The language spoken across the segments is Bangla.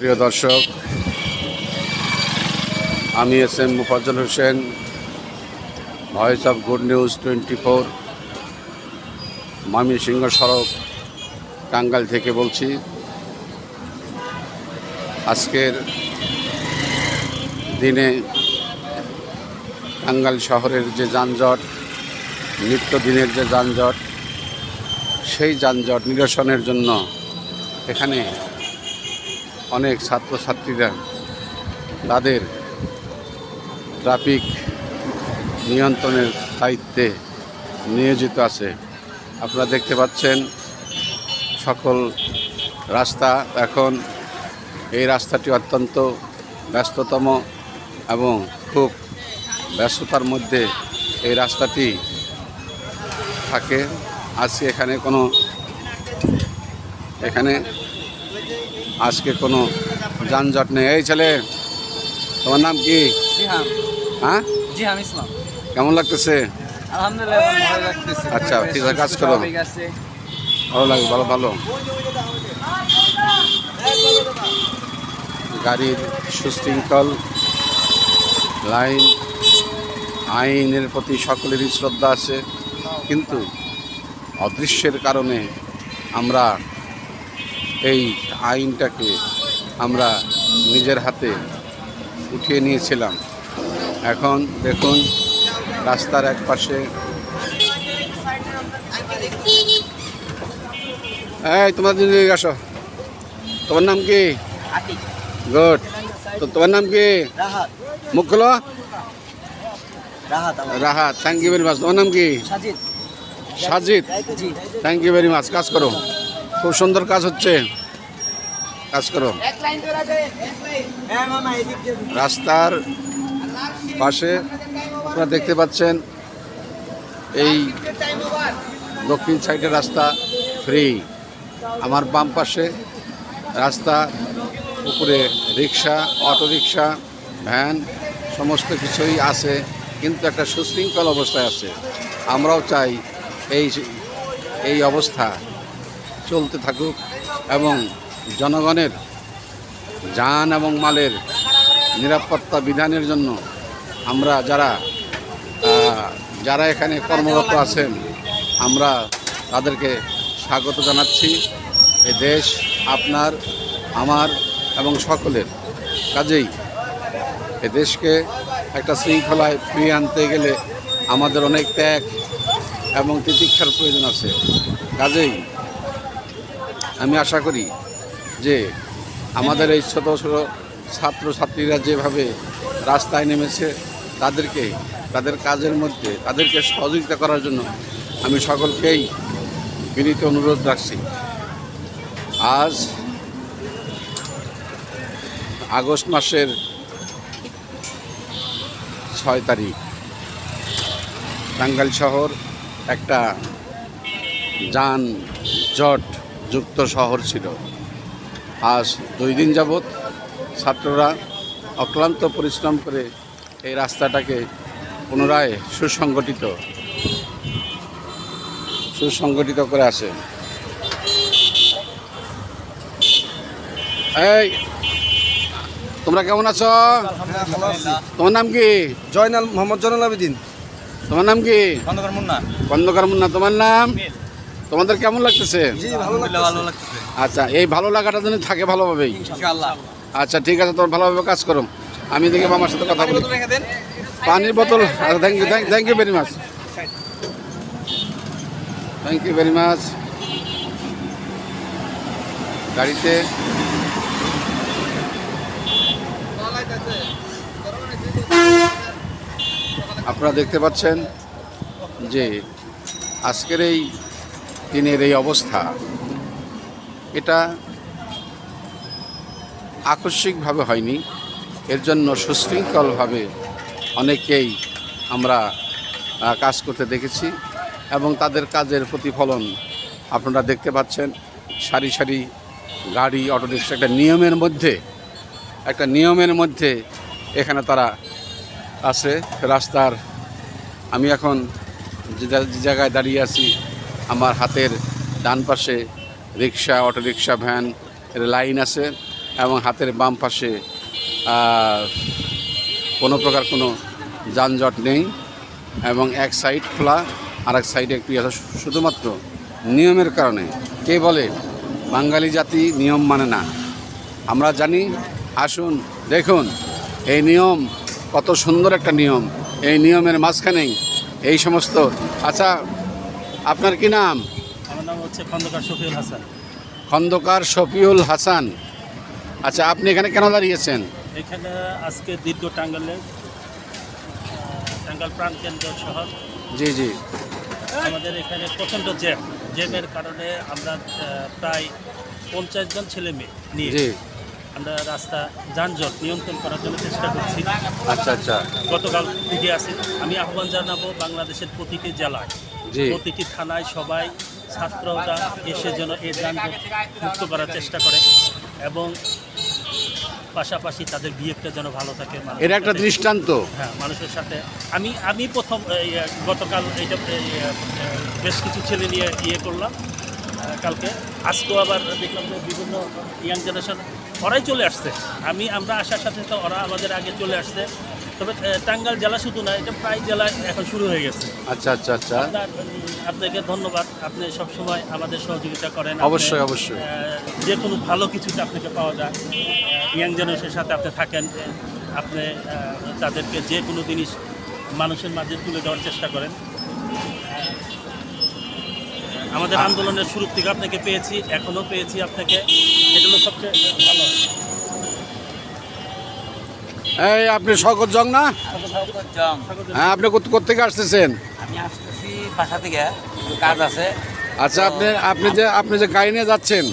প্রিয় দর্শক, আমি S M Mufazzal Hossain, voice of good news twenty four, Mymensingh সড়ক টাঙ্গাল থেকে বলছি। আজকের দিনে টাঙ্গাল শহরের যে যানজট নিত্যদিনের যে যানজট, সেই যানজট নিরসনের জন্য এখানে অনেক ছাত্রছাত্রীরা তাদের ট্রাফিক নিয়ন্ত্রণের দায়িত্বে নিয়োজিত আছে। আপনারা দেখতে পাচ্ছেন সকল রাস্তা এখন, এই রাস্তাটি অত্যন্ত ব্যস্ততম এবং খুব ব্যস্ততার মধ্যে এই রাস্তাটি থাকে। আজকে এখানে কোনো, এখানে আজকে কোনো যানজট নেই। এই ছেলে তোমার নাম কি? হ্যাঁ? কেমন লাগতেছে? আচ্ছা, ঠিক আছে, কাজ করো। ভালো লাগে ভালো ভালো। গাড়ির সুশৃঙ্খল লাইন আইনের প্রতি সকলেরই শ্রদ্ধা আছে। কিন্তু অদৃশ্যের কারণে আমরা এই আইনটাকে আমরা নিজের হাতে উঠিয়ে নিয়েছিলাম। এখন দেখুন রাস্তার এক পাশে এই তোমার এদিকে আসো। তোমার নাম কি? গুড। তো তোমার নাম কি? মুখ খোলো। Rahat thank you very much তোমার নাম কি? Sajid. Sajid. Thank you very much কাজ করো। খুব সুন্দর কাজ হচ্ছে। কাজ করো। রাস্তার পাশে আপনারা দেখতে পাচ্ছেন এই দক্ষিণ সাইডের রাস্তা ফ্রি আমার বাম পাশে রাস্তা, উপরে রিক্সা অটো রিক্সা ভ্যান, সমস্ত কিছুই আছে, কিন্তু একটা সুশৃঙ্খল অবস্থায় আছে। আমরাও চাই এই এই অবস্থা চলতে থাকুক এবং জনগণের যান এবং মালের নিরাপত্তা বিধানের জন্য আমরা যারা যারা এখানে কর্মরত আছেন, আমরা তাদেরকে স্বাগত জানাচ্ছি। এ দেশ আপনার, আমার এবং সকলের কাজেই। এ দেশকে একটা শৃঙ্খলায় ফিরিয়ে আনতে গেলে আমাদের অনেক ত্যাগ এবং তিতিক্ষার প্রয়োজন আছে। কাজেই আমি আশা করি যে আমাদের এই ছোটো ছোটো ছাত্রছাত্রীরা যেভাবে রাস্তায় নেমেছে, তাদেরকে, তাদের কাজের মধ্যে, তাদেরকে সহযোগিতা করার জন্য আমি সকলকেই বিনীত অনুরোধ রাখছি। আজ আগস্ট মাসের ছয় তারিখ, টাঙ্গাইল শহর একটা যান জট যুক্ত শহর ছিল। আজ দুই দিন যাবৎ ছাত্ররা অক্লান্ত পরিশ্রম করে এই রাস্তাটাকে পুনরায় সুসংগঠিত সুসংগঠিত করে আসে এই তোমরা কেমন আছো? তোমার নাম কি? জয়নাল মোহাম্মদ জয়নাল আবেদিন। তোমার নাম কি? খন্দকার মুন্না। খন্দকার মুন্না তোমার নাম? তোমাদের কেমন লাগতেছে? জি ভালো লাগছে ভালো লাগতেছে। আচ্ছা এই ভালো লাগাটা যেন থাকে ভালোভাবেই। আচ্ছা ঠিক আছে তোমার ভালোভাবে কাজ করো। আমি দেখি আমার সাথে কথা বলি। পানির বোতল thank you thank you very much thank you very much গাড়িতে। আপনারা দেখতে পাচ্ছেন যে আজকের এই দিনের এই অবস্থা, এটা আকস্মিকভাবে হয়নি। এর জন্য সুশৃঙ্খলভাবে অনেকেই আমরা কাজ করতে দেখেছি এবং তাদের কাজের প্রতিফলন আপনারা দেখতে পাচ্ছেন। সারি সারি গাড়ি অটোরিক্সা একটা নিয়মের মধ্যে, একটা নিয়মের মধ্যে এখানে তারা আছে। রাস্তার, আমি এখন যে জায়গায় দাঁড়িয়ে আছি আমার হাতের ডান পাশে রিক্সা, অটোরিক্সা, ভ্যান এর লাইন আছে এবং হাতের বাম পাশে কোনো প্রকার কোনো যানজট নেই এবং এক সাইড খোলা আর এক সাইডে একটু। শুধুমাত্র নিয়মের কারণে কে বলে বাঙালি জাতি নিয়ম মানে না আমরা জানি, আসুন, দেখুন, এই নিয়ম কত সুন্দর একটা নিয়ম এই নিয়মের মাঝখানেই এই সমস্ত আচ্ছা আপনার কি নাম? আমার নাম হচ্ছে খন্দকার শফিউল হাসান। খন্দকার শফিউল হাসান। আচ্ছা আপনি এখানে কেন দাঁড়িয়েছেন? এখানে আজকে দীর্ঘ টাঙ্গালের আহ, টাঙ্গাল প্রাণকেন্দ্র শহর। জি জি। আমাদের এখানে প্রচণ্ড জ্যাম। জ্যামের কারণে আমরা প্রায় পঞ্চাশ জন ছেলে মেয়ে নিয়ে জি। আমরা রাস্তা যানজট নিয়ন্ত্রণ করার জন্য চেষ্টা করছি। আচ্ছা আচ্ছা। গতকাল থেকে আছে আমি আহ্বান জানাব বাংলাদেশের প্রতিটি জেলায় প্রতিটি থানায় সবাই ছাত্ররা এসে যেন এই যানজট মুক্ত করার চেষ্টা করে এবং পাশাপাশি তাদের বিহেভটা যেন ভালো থাকে এটা একটা দৃষ্টান্ত। হ্যাঁ মানুষের সাথে। আমি আমি প্রথম গতকাল এইটা এই, বেশ কিছু ছেলে নিয়ে ইয়ে করলাম কালকে। আজকেও আবার দেখলাম যে বিভিন্ন ইয়াং জেনারেশন ওরাই চলে আসছে। আমি আমরা আসার সাথে তো ওরা আমাদের আগে চলে আসছে। তবে আহ, টাঙ্গাইল জেলা শুধু না এটা প্রায় জেলায় এখন শুরু হয়ে গেছে। আচ্ছা আচ্ছা আচ্ছা। আপনাকে ধন্যবাদ। আপনি সবসময় আমাদের সহযোগিতা করেন। অবশ্যই, অবশ্যই। যে কোনো ভালো কিছুতে আপনাকে পাওয়া যায়। ইয়াং জেনারেশনের সাথে আপনি থাকেন। আপনি তাদেরকে যে কোনো জিনিস মানুষের মাঝে তুলে দেওয়ার চেষ্টা করেন। আমাদের আন্দোলনের শুরু থেকে আপনাকে পেয়েছি এখনও পেয়েছি আপনাকে। এটা হলো সবচেয়ে ভালো। এই আপনি শকত জং না? হ্যাঁ আপনি কোথেকে আসতেছেন? আমি আসতেছি বাসা থেকে কাজ আছে। আচ্ছা আপনি আপনি যে আপনি যে গাড়ি নিয়ে যাচ্ছেন।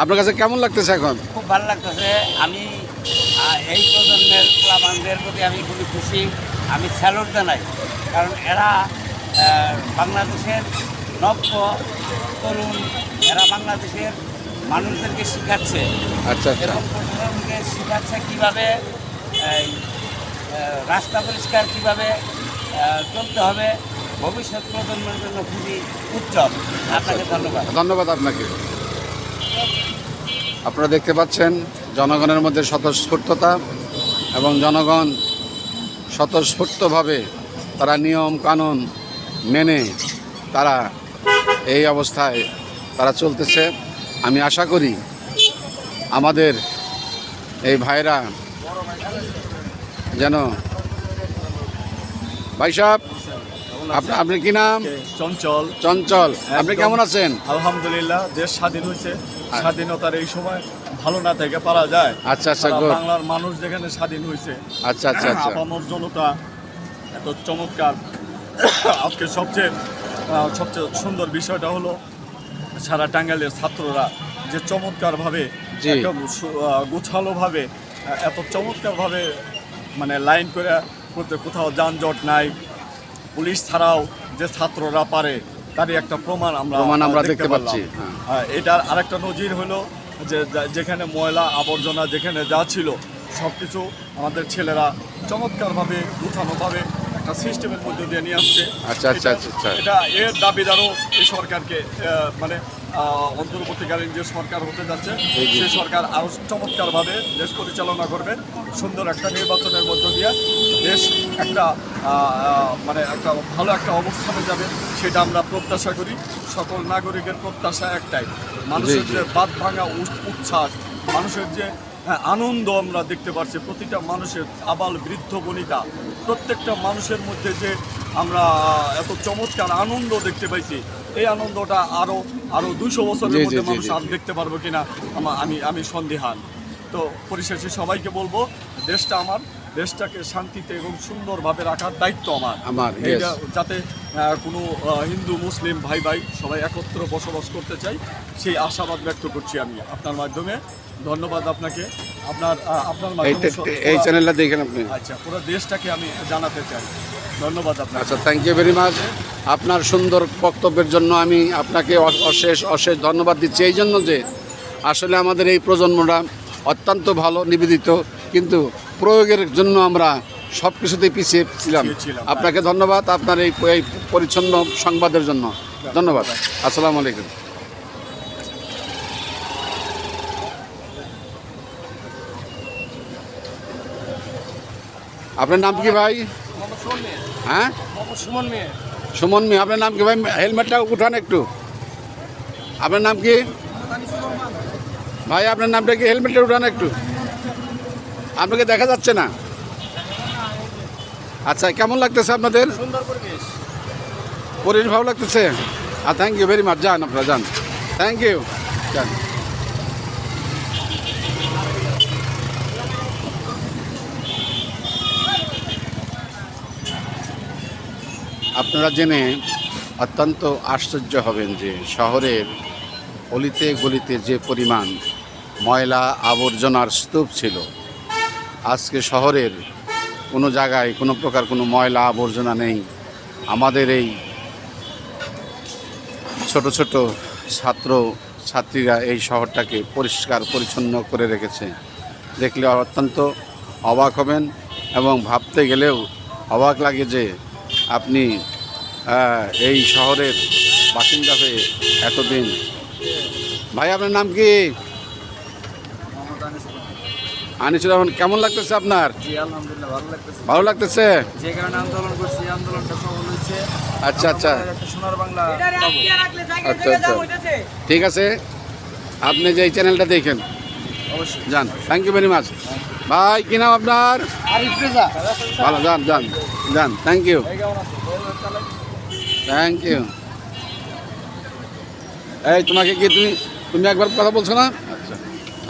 আপনার কাছে কেমন লাগতেছে এখন? খুব ভালো লাগতেছে। আমি এই প্রজন্মের প্লাবানদের প্রতি আমি খুবই খুশি। আমি স্যালুট জানাই কারণ এরা বাংলাদেশের নব্য তরুণ এরা বাংলাদেশের মানুষদেরকে শেখাচ্ছে। আচ্ছা আচ্ছা। এবং প্রশাসনকে শেখাচ্ছে কীভাবে রাস্তা পরিষ্কার কীভাবে চলতে হবে, ভবিষ্যৎ প্রজন্মের জন্য খুবই উজ্জ্বল। আপনাকে ধন্যবাদ। ধন্যবাদ আপনাকে। আপনারা দেখতে পাচ্ছেন, জনগণের মধ্যে স্বতঃস্ফূর্ততা এবং জনগণ স্বতঃস্ফূর্তভাবে তারা নিয়ম, কানুন মেনে তারা এই অবস্থায় তারা চলতেছে। আমি আশা করি আমাদের এই ভাইরা যেন ভাই সাহেব আপনি কি নাম? চঞ্চল। চঞ্চল। আপনি কেমন আছেন? আলহামদুলিল্লাহ দেশ স্বাধীন হয়েছে। স্বাধীনতার এই সময় ভালো না থেকে পারা যায়। আচ্ছা, আচ্ছা, বাংলার মানুষ যেখানে স্বাধীন হয়েছে। আচ্ছা আচ্ছা আচ্ছা। আপামর জনতা এত চমৎকার। আজকে সবচেয়ে সবচেয়ে সুন্দর বিষয়টা হলো সারা টাঙ্গাইলের ছাত্ররা যে চমৎকারভাবে গোছালোভাবে এত চমৎকারভাবে মানে লাইন করে করতে কোথাও যানজট নাই পুলিশ ছাড়াও যে ছাত্ররা পারে তারই একটা প্রমাণ আমরা প্রমাণ আমরা দেখতে পারলাম। পাচ্ছি, হ্যাঁ। এটার আরেকটা নজির হলো যে যেখানে ময়লা আবর্জনা যেখানে যা ছিল সব কিছু আমাদের ছেলেরা চমৎকারভাবে গুছানোভাবে একটা সিস্টেমের মধ্যে দিয়ে নিয়ে আসছে আচ্ছা, আচ্ছা, এটা- আচ্ছা, আচ্ছা। এটা এর দাবিদারও এই সরকারকে মানে অন্তর্বর্তীকালীন যে সরকার হতে যাচ্ছে জি। সরকার আরও চমৎকারভাবে দেশ পরিচালনা করবে সুন্দর একটা নির্বাচনের মধ্য দিয়ে দেশ একটা মানে একটা ভালো একটা অবস্থানে যাবে সেটা আমরা প্রত্যাশা করি সকল নাগরিকের প্রত্যাশা একটাই মানুষের যে বাদ ভাঙা উচ্ছ্বাস মানুষের যে আনন্দ আমরা দেখতে পাচ্ছি প্রতিটা মানুষের আবাল বৃদ্ধ বনিতা। প্রত্যেকটা মানুষের মধ্যে যে আমরা এত চমৎকার আনন্দ দেখতে পাইছি এই আনন্দটা আরও আরও দুইশো বছরের মধ্যে মানুষ আর দেখতে পারব কিনা আমি আমি সন্দেহান। তো পরিশেষে সবাইকে বলব দেশটা আমার দেশটাকে শান্তিতে এবং সুন্দরভাবে রাখার দায়িত্ব আমার। আমার. এইটা যাতে কোনো হিন্দু মুসলিম ভাই ভাই সবাই একত্র বসবাস করতে চাই সেই আশাবাদ ব্যক্ত করছি আমি আপনার মাধ্যমে। ধন্যবাদ আপনাকে। আপনার আপনার এই মাধ্যমে চ্যানেলটা দেখেন আপনি। আচ্ছা পুরো দেশটাকে আমি জানাতে চাই। ধন্যবাদ আপনাকে। আচ্ছা থ্যাংক ইউ ভেরি মাচ আপনার সুন্দর বক্তব্যের জন্য আমি আপনাকে অশেষ অশেষ ধন্যবাদ দিচ্ছি। এই জন্য যে আসলে আমাদের এই প্রজন্মটা অত্যন্ত ভালো নিবেদিত। কিন্তু প্রয়োগের জন্য আমরা সব কিছুতেই পিছিয়ে ছিলাম। আপনাকে ধন্যবাদ আপনার এই পরিচ্ছন্ন সংবাদের জন্য। ধন্যবাদ। আসসালামু আলাইকুম। আপনার নাম কি ভাই? হ্যাঁ? সুমন মিয়া। সুমন মিয়া। আপনার নাম কি ভাই? হেলমেটটা উঠান একটু। আপনার নাম কি? ভাই আপনার নামটা কি? হেলমেটটা উঠান একটু। আপনাকে দেখা যাচ্ছে না। আচ্ছা কেমন লাগতেছে আপনাদের? পরিবেশ ভালো লাগতেছে? আর থ্যাংক ইউ ভেরি মাচ যান আপনারা যান। থ্যাংক ইউ যান। আপনারা জেনে অত্যন্ত আশ্চর্য হবেন যে শহরের অলিতে গলিতে যে পরিমাণ ময়লা আবর্জনার স্তূপ ছিল, আজকে শহরের কোনো জায়গায় কোনো প্রকার কোনো ময়লা আবর্জনা নেই। আমাদের এই ছোট ছোট ছাত্র ছাত্রীরা এই শহরটাকে পরিষ্কার পরিচ্ছন্ন করে রেখেছে। দেখলে অত্যন্ত অবাক হবেন এবং ভাবতে গেলেও অবাক লাগে যে আপনি এই শহরের বাসিন্দা হয়ে এতদিন ভাই আপনার নাম কি? আনিসুর রহমান কেমন লাগতেছে আপনার? ভালো লাগতেছে। যে কারণে আন্দোলন করছি আন্দোলনটা সফল হয়েছে। আচ্ছা আচ্ছা। সোনার বাংলা আচ্ছা আচ্ছা। ঠিক আছে। আপনি যে এই চ্যানেলটা দেখেন অবশ্যই। যান। থ্যাংক ইউ ভেরি মাচ ভাই কি নাম আপনার? ভালো যান যান যান। থ্যাংক ইউ থ্যাংক ইউ এই তোমাকে কি তুমি তুমি একবার কথা বলছো না? আচ্ছা।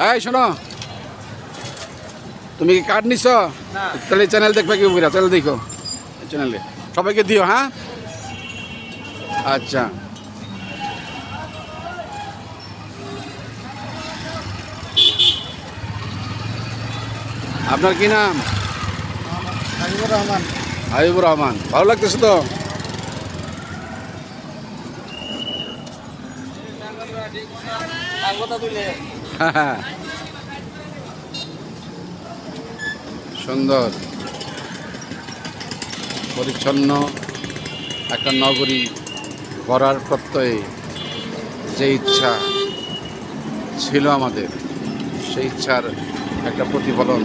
এই শোনো। তুমি কি কার্ড নিছ? না। তাহলে চ্যানেল দেখবে কি বুঝা চ্যানেল দেখো। চ্যানেলে সবাইকে দিও হ্যাঁ? আচ্ছা। আপনার কি নাম? হাবিবুর রহমান। হাবিবুর রহমান। ভালো লাগতেছে তো? সুন্দর, পরিচ্ছন্ন একটা নগরী গড়ার প্রত্যয়ে যে ইচ্ছা ছিল আমাদের, সেই ইচ্ছার একটা প্রতিফলন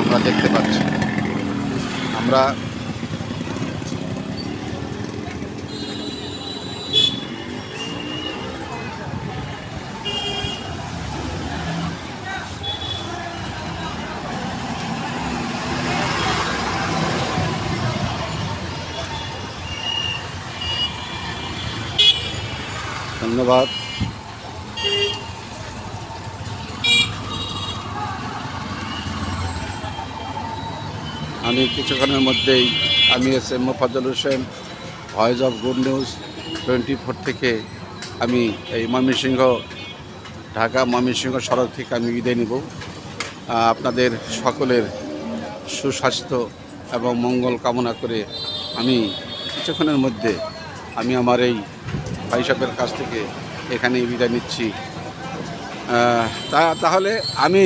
আমরা দেখতে পাচ্ছি। আমরা ধন্যবাদ আমি কিছুক্ষণের মধ্যেই আমি S M Mofazzal Hossain, voice of good news twenty four থেকে আমি এই ময়মনসিংহ, ঢাকা ময়মনসিংহ সড়ক থেকে আমি বিদায় নিব। আপনাদের সকলের সুস্বাস্থ্য এবং মঙ্গল কামনা করে আমি কিছুক্ষণের মধ্যে আমি আমার এই ভাই সাহেবের কাছ থেকে এখানেই বিদায় নিচ্ছি। তাহলে আমি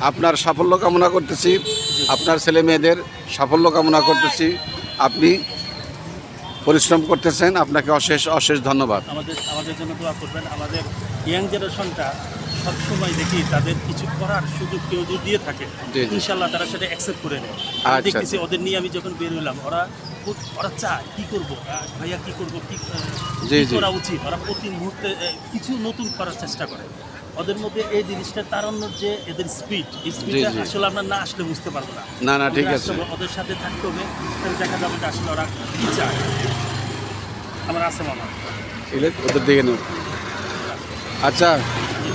আপনার সাফল্য কামনা করতেছি আপনার ছেলে মেয়েদের সাফল্য কামনা করতেছি। আপনি পরিশ্রম করতেছেন আপনাকে অশেষ অশেষ ধন্যবাদ। আমাদের আমাদের জন্য দোয়া করবেন। আমাদের ইয়াং জেনারেশনটা সবসময় দেখি তাদের কিছু করার সুযোগ কেউ যদি দিয়ে থাকে। ইনশাল্লাহ তারা সেটা অ্যাকসেপ্ট করে নেয়। আচ্ছা, দেখতেছি ওদের নিয়ে আমি যখন বের হলাম ওরা খুব- ওরা চায় কি করব? ভাইয়া কি করব? কি। করা উচিত? ওরা প্রতি মুহূর্তে কিছু নতুন করার চেষ্টা করে। ওদের মধ্যে এই জিনিসটা তাড়ানোর যে এদের স্পিড এই স্পিডটা আসলে আমরা না আসলে বুঝতে পারব না। না না ঠিক আছে। ওদের সাথে থাকতে হবে তাহলে দেখা যাবে যে আসলে ওরা কি চায়। আমার আছে মামা ওদের দিকে নেব। আচ্ছা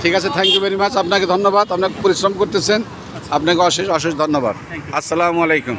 ঠিক আছে থ্যাংক ইউ ভেরি মাচ আপনাকে ধন্যবাদ আপনাকে পরিশ্রম করতেছেন। আপনাকে অশেষ অশেষ ধন্যবাদ। আসসালামু আলাইকুম।